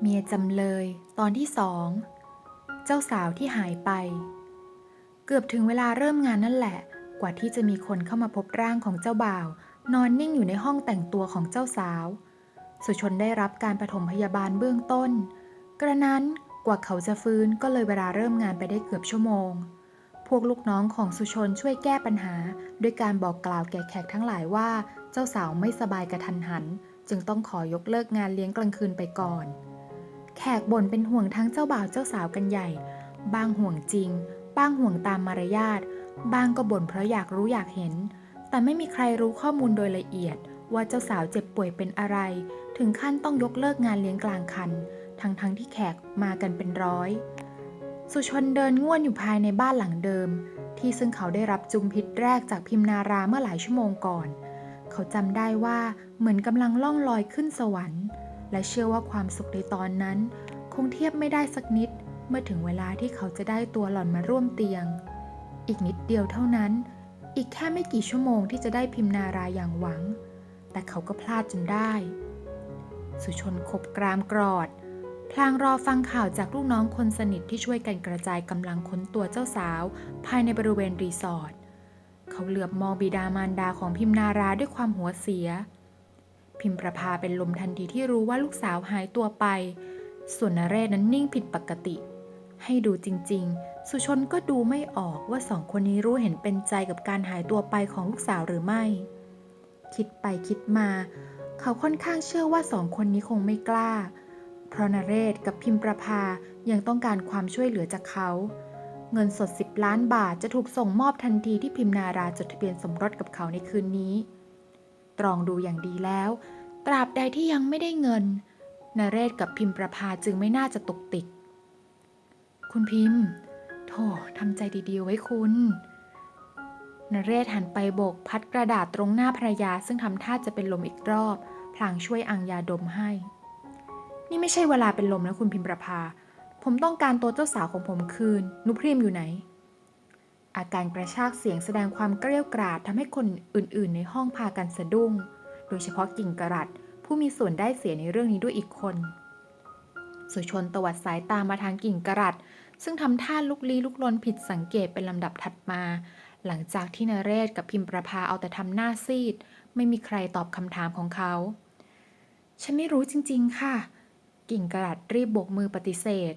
เมียจำเลยตอนที่สอง เจ้าสาวที่หายไป เกือบถึงเวลาเริ่มงานนั่นแหละ กว่าที่จะมีคนเข้ามาพบร่างของเจ้าบ่าว นอนนิ่งอยู่ในห้องแต่งตัวของเจ้าสาว สุชนได้รับการปฐมพยาบาลเบื้องต้น กระนั้นกว่าเขาจะฟื้นก็เลยเวลาเริ่มงานไปได้เกือบชั่วโมง พวกลูกน้องของสุชนช่วยแก้ปัญหา ด้วยการบอกกล่าวแก่แขกทั้งหลายว่า เจ้าสาวไม่สบายกระทันหัน จึงต้องขอยกเลิกงานเลี้ยงกลางคืนไปก่อน แขกบ่นเป็นห่วงทั้งเจ้าบ่าวเจ้าสาวกันใหญ่ บางห่วงจริง บางห่วงตามมารยาท บางก็บ่นเพราะอยากรู้อยากเห็น แต่ไม่มีใครรู้ข้อมูลโดยละเอียด ว่าเจ้าสาวเจ็บป่วยเป็นอะไร ถึงขั้นต้องยกเลิกงานเลี้ยงกลางคัน ทั้งๆทที่แขกมากันเป็นร้อย สุชนเดินง่วนอยู่ภายในบ้านหลังเดิม ที่ซึ่งเขาได้รับจุมพิษแรกจากพิมนาราเมื่อหลายชั่วโมงก่อน เขาจำได้ว่าเหมือนกำลังล่องลอยขึ้นสวรรค์ และเชื่อว่าความสุขในตอนนั้น คงเทียบไม่ได้สักนิด เมื่อถึงเวลาที่เขาจะได้ตัวหล่อนมาร่วมเตียง อีกนิดเดียวเท่านั้น อีกแค่ไม่กี่ชั่วโมงที่จะได้พิมนาราอย่างหวัง แต่เขาก็พลาดจนได้ สุชนขบกรามกรอด พลางรอฟังข่าวจากลูกน้องคนสนิทที่ช่วยกันกระจายกำลังค้นตัวเจ้าสาว ภายในบริเวณรีสอร์ทเขาเหลือบมองบิดามารดาของพิมนาราด้วยความหัวเสีย พิมประภาเป็นลมทันทีที่รู้ว่าลูกสาวหายตัวไป ส่วนนเรศนั้นนิ่งผิดปกติ ให้ดูจริง ๆ สุชนก็ดูไม่ออกว่าสองคนนี้รู้เห็นเป็นใจกับการหายตัวไปของลูกสาวหรือไม่ คิดไปคิดมา เขาค่อนข้างเชื่อว่าสองคนนี้คงไม่กล้า เพราะนเรศกับพิมประภายังต้องการความช่วยเหลือจากเขาเงินสด 10 ล้านบาทจะถูกส่งมอบทันทีที่พิมนาราจดทะเบียนสมรสกับเขาในคืนนี้ ตรองดูอย่างดีแล้ว ตราบใดที่ยังไม่ได้เงินนเรศกับพิมประภาจึงไม่น่าจะตกติด คุณพิมพ์โธ่ทำใจดีๆไว้คุณนเรศหันไปโบกพัดกระดาษตรงหน้าภรรยาซึ่งทำท่าจะเป็นลมอีกรอบ พลางช่วยอังยาดมให้ นี่ไม่ใช่เวลาเป็นลมนะคุณพิมประภาผมต้องการตัวเจ้าสาวของผมคืน นุพรีมอยู่ไหน อาการกระชากเสียงแสดงความเกรี้ยวกราดทำให้คนอื่น ๆ ในห้องพากันสะดุ้ง โดยเฉพาะกิ่งกระรัดผู้มีส่วนได้เสียในเรื่องนี้ด้วยอีกคน สุชนตวัดสายตามาทางกิ่งกระรัดซึ่งทำท่าลุกลี้ลุกลนผิดสังเกตเป็นลำดับถัดมา หลังจากที่นเรศกับพิมประภาเอาแต่ทำหน้าซีด ไม่มีใครตอบคำถามของเขา ฉันไม่รู้จริง ๆ ค่ะ กิ่งกระรัดรีบโบกมือปฏิเสธ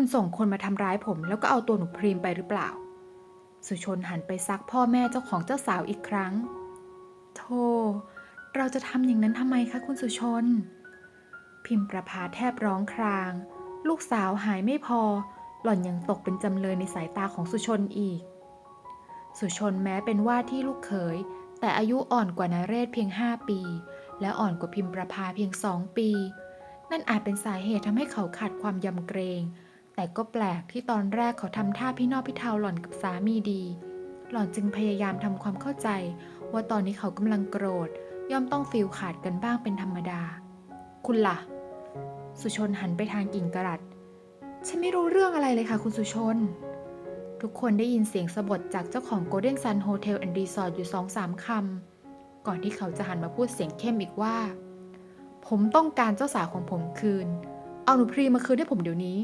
คุณส่งคนมาทำร้ายผม แล้วก็เอาตัวหนูพรีมไปหรือเปล่า สุชนหันไปซักพ่อแม่เจ้าของเจ้าสาวอีกครั้ง โธ่ เราจะทำอย่างนั้นทำไมคะคุณสุชน พิมประภาแทบร้องคราง ลูกสาวหายไม่พอ หล่อนยังตกเป็นจำเลยในสายตาของสุชนอีก สุชนแม้เป็นว่าที่ลูกเขย แต่อายุอ่อนกว่านาเรศเพียงห้าปี และอ่อนกว่าพิมประภาเพียงสองปี นั่นอาจเป็นสาเหตุทำให้เขาขาดความยำเกรง แต่ก็แปลกที่ตอนแรกเขาทำท่าพี่นอกพี่เทาหล่อนกับสามีดี หล่อนจึงพยายามทำความเข้าใจ ว่าตอนนี้เขากำลังโกรธ ย่อมต้องฟิลขาดกันบ้างเป็นธรรมดา คุณล่ะ สุชนหันไปทางกิ่งกระรัดฉันไม่รู้เรื่องอะไรเลยค่ะ คุณสุชน ทุกคนได้ยินเสียงสะบดจากเจ้าของ Golden Sun Hotel and Resort อร์ทอยู่สองสามคำ ก่อนที่เขาจะหันมาพูดเสียงเข้มอีกว่า ผมต้องการเจ้าสาวของผมคืน เอาหนูพรีมาคืนให้ผมเดี๋ยวนี้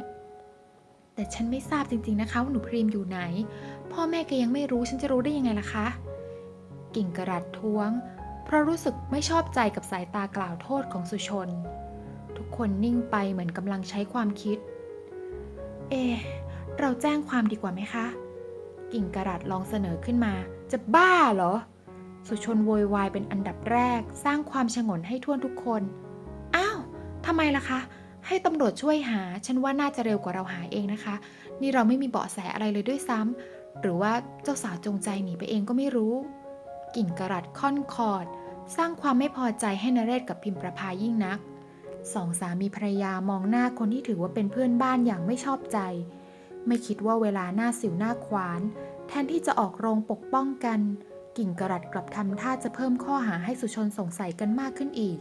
แต่ฉันไม่ทราบจริงๆนะคะว่าหนูพรีมอยู่ไหน พ่อแม่แกยังไม่รู้ฉันจะรู้ได้ยังไงล่ะคะ กิ่งกระรัดท้วง เพราะรู้สึกไม่ชอบใจกับสายตากล่าวโทษของสุชน ทุกคนนิ่งไปเหมือนกำลังใช้ความคิด เอ เราแจ้งความดีกว่าไหมคะ กิ่งกระรัดลองเสนอขึ้นมา จะบ้าเหรอ สุชนโวยวายเป็นอันดับแรก สร้างความชงนให้ทั่วทุกคน อ้าวทำไมล่ะคะ ให้ตำรวจช่วยหา ฉันว่าน่าจะเร็วกว่าเราหาเองนะคะ นี่เราไม่มีเบาะแสอะไรเลยด้วยซ้ำหรือว่าเจ้าสาวจงใจหนีไปเองก็ไม่รู้ กิ่งกระรัดค่อนคอด สร้างความไม่พอใจให้นเรศกับพิมประภายิ่งนักสองสามีภรรยามองหน้าคนที่ถือว่าเป็นเพื่อนบ้านอย่างไม่ชอบใจ ไม่คิดว่าเวลาหน้าสิวหน้าขวาน แทนที่จะออกโรงปกป้องกัน กิ่งกระรัดกลับทำท่าจะเพิ่มข้อหาให้สุชนสงสัยกันมากขึ้นอีก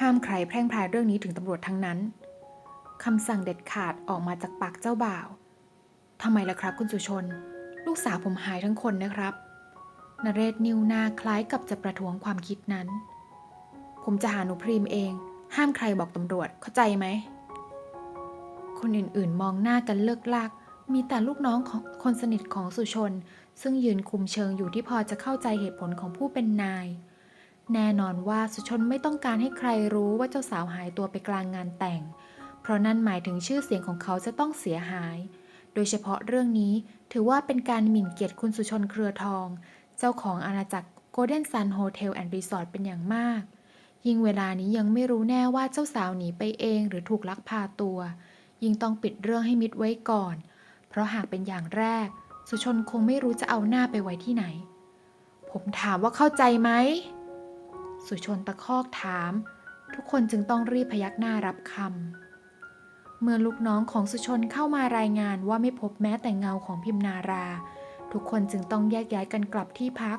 ห้ามใครแพร่งพรายเรื่องนี้ถึงตำรวจทั้งนั้นคำสั่งเด็ดขาดออกมาจากปากเจ้าบ่าวทำไมล่ะครับคุณสุชน ลูกสาวผมหายทั้งคนนะครับนเรศนิวนาคล้ายกับจะประท้วงความคิดนั้น ผมจะหาหนูพรีมเอง ห้ามใครบอกตำรวจเข้าใจไหม คนอื่นๆมองหน้ากันเลิกลาก มีแต่ลูกน้องของคนสนิทของสุชน ซึ่งยืนคุมเชิงอยู่ที่พอจะเข้าใจเหตุผลของผู้เป็นนาย แน่นอนว่าสุชนไม่ต้องการให้ใครรู้ว่าเจ้าสาวหายตัวไปกลางงานแต่ง เพราะนั่นหมายถึงชื่อเสียงของเขาจะต้องเสียหาย โดยเฉพาะเรื่องนี้ถือว่าเป็นการหมิ่นเกียรติคุณสุชนเครือทอง เจ้าของอาณาจักร Golden Sun Hotel and Resort เป็นอย่างมาก ยิ่งเวลานี้ยังไม่รู้แน่ว่าเจ้าสาวหนีไปเองหรือถูกลักพาตัว ยิ่งต้องปิดเรื่องให้มิดไว้ก่อน เพราะหากเป็นอย่างแรก สุชนคงไม่รู้จะเอาหน้าไปไว้ที่ไหน ผมถามว่าเข้าใจไหม สุชนตะคอกถาม ทุกคนจึงต้องรีบพยักหน้ารับคำเมื่อลูกน้องของสุชนเข้ามารายงานว่าไม่พบแม้แต่เงาของพิมนารา ทุกคนจึงต้องแยกย้ายกันกลับที่พัก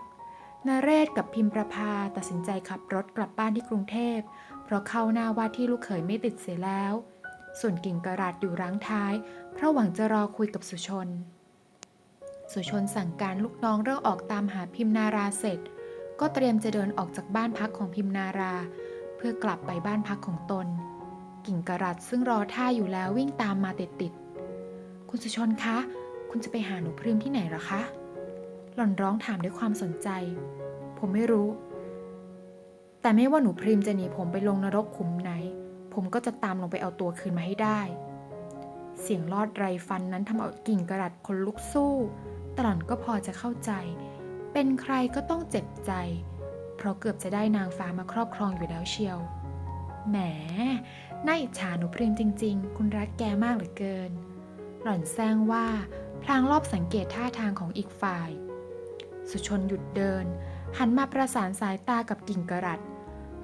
นาเรศกับพิมประภาตัดสินใจขับรถกลับบ้านที่กรุงเทพ เพราะเข้าหน้าว่าที่ลูกเขยไม่ติดเสียแล้ว ส่วนกิ่งกระดาษอยู่รั้งท้าย เพราะหวังจะรอคุยกับสุชน สุชนสั่งการลูกน้องเริ่มออกตามหาพิมนาราเสร็จ ก็เตรียมจะเดินออกจากบ้านพักของพิมนารา เพื่อกลับไปบ้านพักของตน กิ่งกระรัดซึ่งรอท่าอยู่แล้ววิ่งตามมาติดๆคุณสุชนคะ คุณจะไปหาหนูพริมที่ไหนหรอคะ หล่อนร้องถามด้วยความสนใจ ผมไม่รู้ แต่ไม่ว่าหนูพริมจะหนีผมไปลงนรกขุมไหน ผมก็จะตามลงไปเอาตัวคืนมาให้ได้ เสียงลอดไรฟันนั้นทำเอากิ่งกระดัดคนลุกสู้ตหล่อนก็พอจะเข้าใจ เป็นใครก็ต้องเจ็บใจ เพราะเกือบจะได้นางฟ้ามาครอบครองอยู่แล้วเชียว แหม น่าอิจฉาหนูพริมจริง ๆ คุณรักแกมากเหลือเกิน หล่อนแซงว่า พลางรอบสังเกตท่าทางของอีกฝ่าย สุชนหยุดเดิน หันมาประสานสายตากับกิ่งกระรัด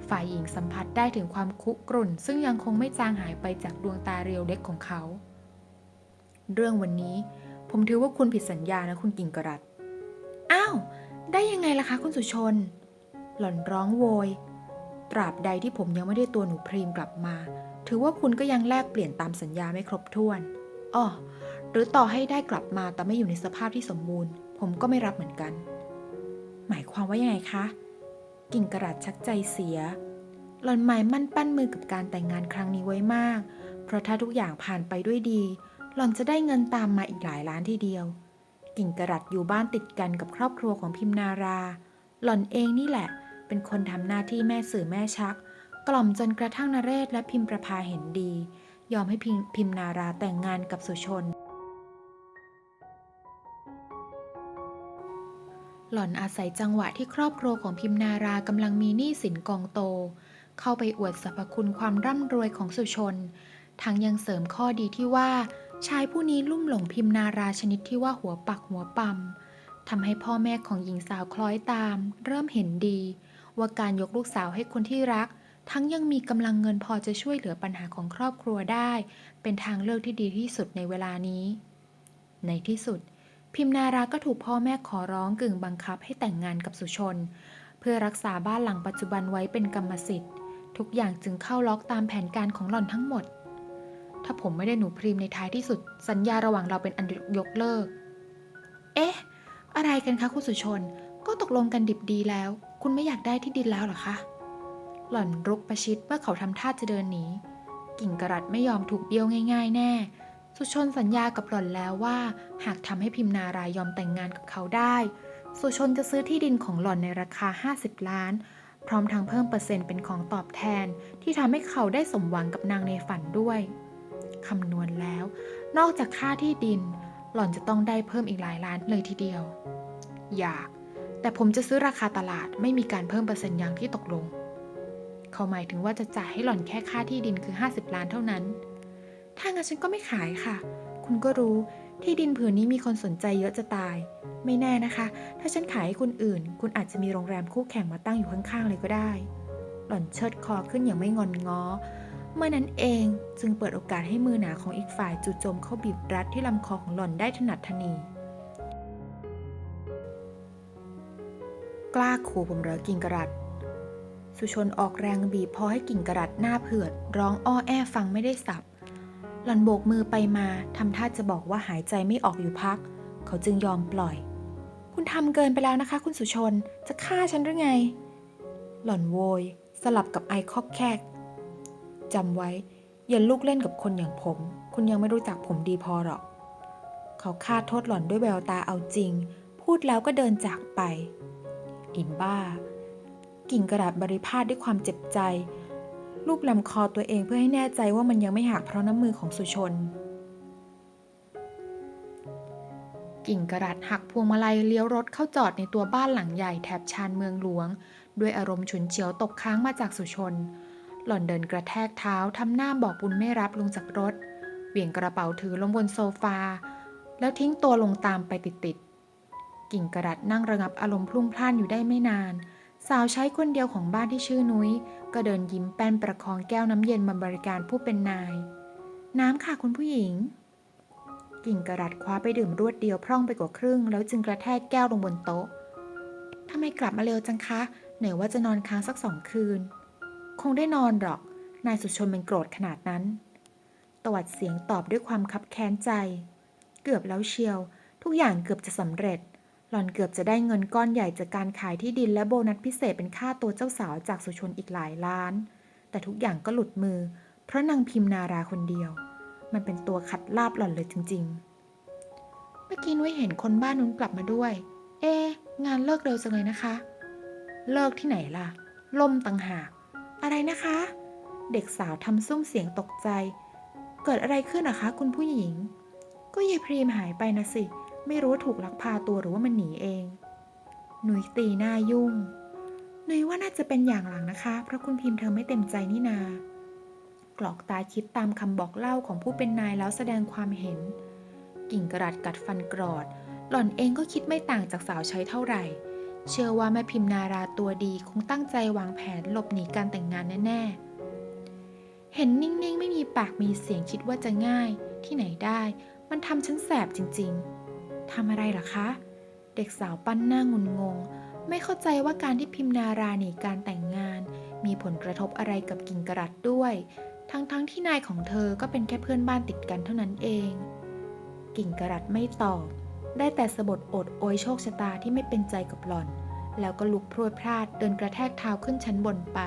ฝ่ายหญิงสัมผัสได้ถึงความคุกรุ่น ซึ่งยังคงไม่จางหายไปจากดวงตาเรียวเล็กของเขา เรื่องวันนี้ ผมถือว่าคุณผิดสัญญานะคุณกิ่งกระรัดอ้าว ได้ยังไงล่ะคะคุณสุชน หล่อนร้องโวย ตราบใดที่ผมยังไม่ได้ตัวหนูพรีมกลับมา ถือว่าคุณก็ยังแลกเปลี่ยนตามสัญญาไม่ครบถ้วนอ้อหรือต่อให้ได้กลับมาแต่ไม่อยู่ในสภาพที่สมบูรณ์ ผมก็ไม่รับเหมือนกัน หมายความว่ายังไงคะ กิ่งกระดาษชักใจเสีย หล่อนหมายมั่นปั้นมือกับการแต่งงานครั้งนี้ไว้มาก เพราะถ้าทุกอย่างผ่านไปด้วยดี หล่อนจะได้เงินตามมาอีกหลายล้านทีเดียว กิ่งกระดัดอยู่บ้านติดกันกับครอบครัวของพิมนารา หล่อนเองนี่แหละ เป็นคนทำหน้าที่แม่สื่อแม่ชัก กล่อมจนกระทั่งนเรศและพิมประภาเห็นดี ยอมให้พิมพิมนาราแต่งงานกับสุชน หล่อนอาศัยจังหวะที่ครอบครัวของพิมนารากำลังมีหนี้สินกองโต เข้าไปอวดสรรพคุณความร่ำรวยของสุชนทั้งยังเสริมข้อดีที่ว่า ชายผู้นี้ลุ่มหลงพิมนาราชนิดที่ว่าหัวปักหัวปั๊มทำให้พ่อแม่ของหญิงสาวคล้อยตาม เริ่มเห็นดี ว่าการยกลูกสาวให้คนที่รัก ทั้งยังมีกำลังเงินพอจะช่วยเหลือปัญหาของครอบครัวได้ เป็นทางเลือกที่ดีที่สุดในเวลานี้ ในที่สุด พิมนาราก็ถูกพ่อแม่ขอร้องกึ่งบังคับให้แต่งงานกับสุชน เพื่อรักษาบ้านหลังปัจจุบันไว้เป็นกรรมสิทธิ์ ทุกอย่างจึงเข้าล็อกตามแผนการของหล่อนทั้งหมด ถ้าผมไม่ได้หนูพรีมในท้ายที่สุด สัญญาระหว่างเราเป็นอันยกเลิก เอ๊ะ อะไรกันคะคุณสุชน ก็ตกลงกันดิบดีแล้ว คุณไม่อยากได้ที่ดินแล้วเหรอคะ หล่อนรุกประชิดเมื่อเขาทำท่าจะเดินหนี กิ่งกระรัดไม่ยอมถูกเบี้ยวง่าย ๆ แน่ สุชนสัญญากับหล่อนแล้วว่า หากทำให้พิมนารายยอมแต่งงานกับเขาได้ สุชนจะซื้อที่ดินของหล่อนในราคา 50 ล้านพร้อมทั้งเพิ่มเปอร์เซ็นต์เป็นของตอบแทนที่ทำให้เขาได้สมหวังกับนางในฝันด้วย คำนวณแล้ว นอกจากค่าที่ดิน หล่อนจะต้องได้เพิ่มอีกหลายล้านเลยทีเดียว อยาก แต่ผมจะซื้อราคาตลาดไม่มีการเพิ่มเปอร์เซ็นต์อย่างที่ตกลง เขาหมายถึงว่าจะจ่ายให้หล่อนแค่ค่าที่ดินคือ 50 ล้านเท่านั้น ถ้างั้นฉันก็ไม่ขายค่ะ คุณก็รู้ที่ดินผืนนี้มีคนสนใจเยอะจะตาย ไม่แน่นะคะ ถ้าฉันขายให้คนอื่น คุณอาจจะมีโรงแรมคู่แข่งมาตั้งอยู่ข้างๆเลยก็ได้ หล่อนเชิดคอขึ้นอย่างไม่งอนง้อ เมื่อนั้นเองจึงเปิดโอกาสให้มือหนาของอีกฝ่ายจู่โจมเข้าบีบรัดที่ลำคอของหล่อนได้ถนัดทนี กล้าขู่ผมเหรอกิ่งกระดัดสุชนออกแรงบีบพอให้กิ่งกระดัดหน้าเผือด ร้องอ้อแอฟังไม่ได้สับ หล่อนโบกมือไปมาทำท่าจะบอกว่าหายใจไม่ออกอยู่พัก เขาจึงยอมปล่อย คุณทำเกินไปแล้วนะคะ คุณสุชนจะฆ่าฉันหรือไง หล่อนโวย สลับกับไอคอกแคก จำไว้ อย่าลูกเล่นกับคนอย่างผม คุณยังไม่รู้จักผมดีพอหรอก เขาคาดโทษหล่อนด้วยแววตาเอาจริง พูดแล้วก็เดินจากไป อินบ้า กิ่งกระดาษบริพาทด้วยความเจ็บใจ รูปลำคอตัวเองเพื่อให้แน่ใจว่ามันยังไม่หักเพราะน้ำมือของสุชน กิ่งกระดาษหักพวงมาลัยเลี้ยวรถเข้าจอดในตัวบ้านหลังใหญ่แถบชานเมืองหลวง ด้วยอารมณ์ฉุนเฉียวตกค้างมาจากสุชน หล่อนเดินกระแทกเท้าทำหน้าบอกบุญไม่รับลงจากรถ เหวี่ยงกระเป๋าถือลงบนโซฟา แล้วทิ้งตัวลงตามไปติดๆ กิ่งกระดัดนั่งระงับอารมณ์พลุ่งพล่านอยู่ได้ไม่นาน สาวใช้คนเดียวของบ้านที่ชื่อนุ้ย ก็เดินยิ้มแป้นประคองแก้วน้ำเย็นมาบริการผู้เป็นนาย น้ำค่ะคุณผู้หญิง กิ่งกระดัดคว้าไปดื่มรวดเดียวพร่องไปกว่าครึ่ง แล้วจึงกระแทกแก้วลงบนโต๊ะทำไมกลับมาเร็วจังคะไหนว่าจะนอนค้างสักสองคืน คงได้นอนหรอก นายสุชนเป็นโกรธขนาดนั้น ตวัดเสียงตอบด้วยความคับแค้นใจ เกือบแล้วเชียว ทุกอย่างเกือบจะสำเร็จ หล่อนเกือบจะได้เงินก้อนใหญ่จากการขายที่ดินและโบนัสพิเศษเป็นค่าตัวเจ้าสาวจากสุชนอีกหลายล้าน แต่ทุกอย่างก็หลุดมือ เพราะนางพิมนาราคนเดียว มันเป็นตัวขัดลาบหล่อนเลยจริง ๆ เมื่อกี้นุ้ยเห็นคนบ้านนู้นกลับมาด้วย เอ๊ะงานเลิกเร็วจังเลยนะคะ เลิกที่ไหนล่ะ ล่มต่างหาก อะไรนะคะ เด็กสาวทำซุ้มเสียงตกใจ เกิดอะไรขึ้นนะคะ คุณผู้หญิง ก็ยายพรีมหายไปนะสิ ไม่รู้ว่าถูกลักพาตัวหรือว่ามันหนีเอง หนุยตีหน้ายุ่ง หนุยว่าน่าจะเป็นอย่างหลังนะคะ เพราะคุณพิมพ์เธอไม่เต็มใจนี่นา กรอกตาคิดตามคำบอกเล่าของผู้เป็นนายแล้วแสดงความเห็น กิ่งกระดาษกัดฟันกรอด หล่อนเองก็คิดไม่ต่างจากสาวใช้เท่าไหร่ เชื่อว่าแม่พิมพ์นาราตัวดีคงตั้งใจวางแผนหลบหนีการแต่งงานแน่ๆ เห็นนิ่งๆ ไม่มีปากมีเสียงคิดว่าจะง่าย ที่ไหนได้ มันทำฉันแสบจริงๆ ทำอะไรหรอคะ เด็กสาวปั้นหน้างุนงง ไม่เข้าใจว่าการที่พิมพ์นาราหนีการแต่งงาน มีผลกระทบอะไรกับกิ่งกระดัดด้วย ทั้งๆที่นายของเธอก็เป็นแค่เพื่อนบ้านติดกันเท่านั้นเอง กิ่งกระดัดไม่ตอบ ได้แต่สะบดอดโอยโชคชะตาที่ไม่เป็นใจกับหล่อน แล้วก็ลุกพรวดพลาดเดินกระแทกเท้าขึ้นชั้นบนไป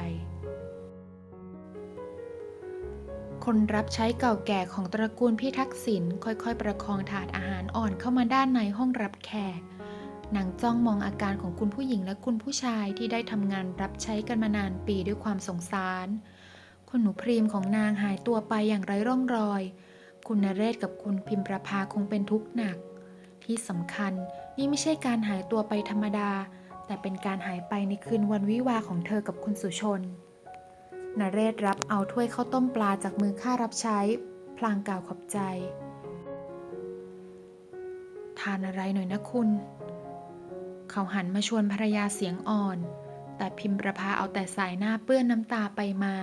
คนรับใช้เก่าแก่ของตระกูลพี่ทักษิณค่อยๆ ประคองถาดอาหารอ่อนเข้ามาด้านในห้องรับแขกนางจ้องมองอาการของคุณผู้หญิงและคุณผู้ชายที่ได้ทำงานรับใช้กันมานานปีด้วยความสงสาร คุณหนูพรีมของนางหายตัวไปอย่างไร้ร่องรอย คุณนเรศกับคุณพิมประภาคงเป็นทุกข์หนัก ที่สำคัญนี่ไม่ใช่การหายตัวไปธรรมดา แต่เป็นการหายไปในคืนวันวิวาของเธอกับคุณสุชนนเรศรับเอาถ้วยข้าวต้มปลาจากมือข้ารับใช้ พลางกล่าวขอบใจ ทานอะไรหน่อยนะคุณ เขาหันมาชวนภรรยาเสียงอ่อน แต่พิมประภาเอาแต่สายหน้าเปื้อนน้ำตาไปมา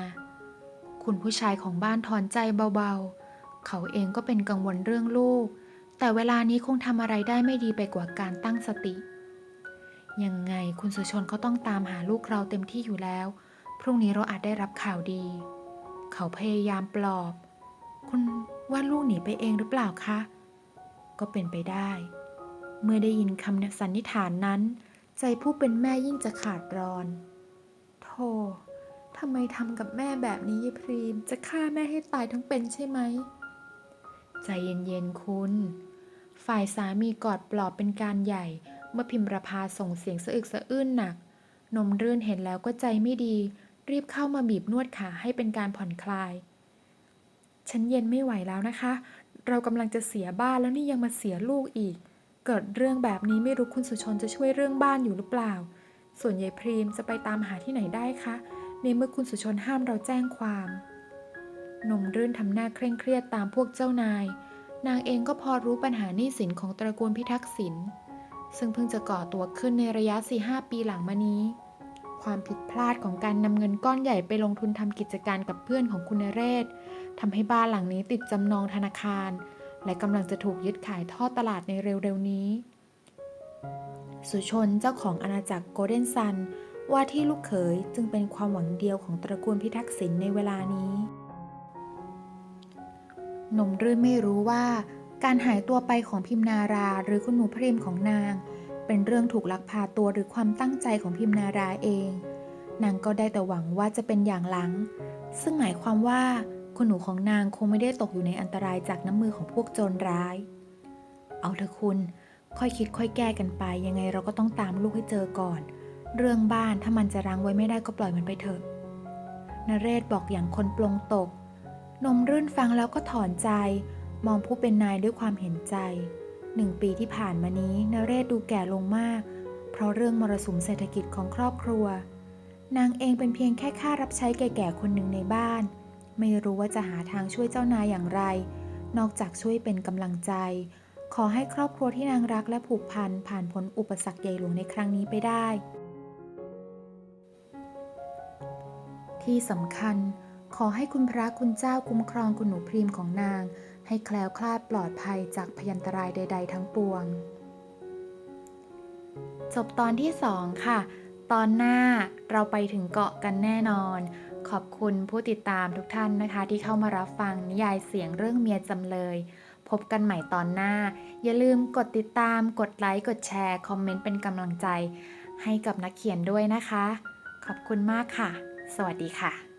คุณผู้ชายของบ้านถอนใจเบาๆ เขาเองก็เป็นกังวลเรื่องลูก แต่เวลานี้คงทำอะไรได้ไม่ดีไปกว่าการตั้งสติ ยังไงคุณสุชนก็ต้องตามหาลูกเราเต็มที่อยู่แล้ว พรุ่งนี้เราอาจได้รับข่าวดี เขาพยายามปลอบ คุณว่าลูกหนีไปเองหรือเปล่าคะ ก็เป็นไปได้ เมื่อได้ยินคำสันนิษฐานนั้น ใจผู้เป็นแม่ยิ่งจะขาดรอนโธ่ทำไมทำกับแม่แบบนี้ยายพรีม จะฆ่าแม่ให้ตายทั้งเป็นใช่ไหม ใจเย็นๆคุณ ฝ่ายสามีกอดปลอบเป็นการใหญ่ เมื่อพิมประภาส่งเสียงสะอึกสะอื้นหนัก นมรื่นเห็นแล้วก็ใจไม่ดี รีบเข้ามาบีบนวดขาให้เป็นการผ่อนคลาย ฉันเย็นไม่ไหวแล้วนะคะ เรากำลังจะเสียบ้านแล้วนี่ยังมาเสียลูกอีก เกิดเรื่องแบบนี้ไม่รู้คุณสุชนจะช่วยเรื่องบ้านอยู่หรือเปล่า ส่วนยายพรีมจะไปตามหาที่ไหนได้คะในเมื่อคุณสุชนห้ามเราแจ้งความ หนมรื่นทำหน้าเคร่งเครียดตามพวกเจ้านาย นางเองก็พอรู้ปัญหาหนี้สินของตระกูลพิทักษิณซึ่งเพิ่งจะก่อตัวขึ้นในระยะ 4-5 ปีหลังมานี้ ความผิดพลาดของการนำเงินก้อนใหญ่ไปลงทุนทำกิจการกับเพื่อนของคุณนเรศทำให้บ้านหลังนี้ติดจำนองธนาคาร และกำลังจะถูกยึดขายทอดตลาดในเร็วๆนี้ สุชนเจ้าของอาณาจักรโกลเด้นซันว่าที่ลูกเขยจึงเป็นความหวังเดียวของตระกูลพิทักษิณในเวลานี้ นมรื่นไม่รู้ว่าการหายตัวไปของพิมนาราหรือคุณหนูพริมของนาง เป็นเรื่องถูกลักพาตัวหรือความตั้งใจของพิมนาราเอง นางก็ได้แต่หวังว่าจะเป็นอย่างหลัง ซึ่งหมายความว่าคุณหนูของนางคงไม่ได้ตกอยู่ในอันตรายจากน้ำมือของพวกโจรร้าย เอาเถอะคุณ ค่อยคิดค่อยแก้กันไป ยังไงเราก็ต้องตามลูกให้เจอก่อน เรื่องบ้านถ้ามันจะรั้งไว้ไม่ได้ก็ปล่อยมันไปเถอะนเรศบอกอย่างคนปลงตก นมรื่นฟังแล้วก็ถอนใจ มองผู้เป็นนายด้วยความเห็นใจ หนึ่งปีที่ผ่านมานี้นเรศดูแก่ลงมาก เพราะเรื่องมรสุมเศรษฐกิจของครอบครัว นางเองเป็นเพียงแค่ข้ารับใช้แก่ๆคนหนึ่งในบ้าน ไม่รู้ว่าจะหาทางช่วยเจ้านายอย่างไร นอกจากช่วยเป็นกำลังใจ ขอให้ครอบครัวที่นางรักและผูกพันผ่านพ้นอุปสรรคใหญ่หลวงในครั้งนี้ไปได้ ที่สำคัญ ขอให้คุณพระคุณเจ้าคุ้มครองคุณหนูพรีมของนาง ให้แคล้วคลาดปลอดภัยจากพยันตรายใด ๆ ทั้งปวง จบตอนที่สองค่ะ ตอนหน้าเราไปถึงเกาะกันแน่นอน ขอบคุณผู้ติดตามทุกท่านนะคะ ที่เข้ามารับฟังนิยายเสียงเรื่องเมียจำเลยพบกันใหม่ตอนหน้า อย่าลืมกดติดตาม กดไลค์ กดแชร์ คอมเมนต์เป็นกำลังใจ ให้กับนักเขียนด้วยนะคะ ขอบคุณมากค่ะ สวัสดีค่ะ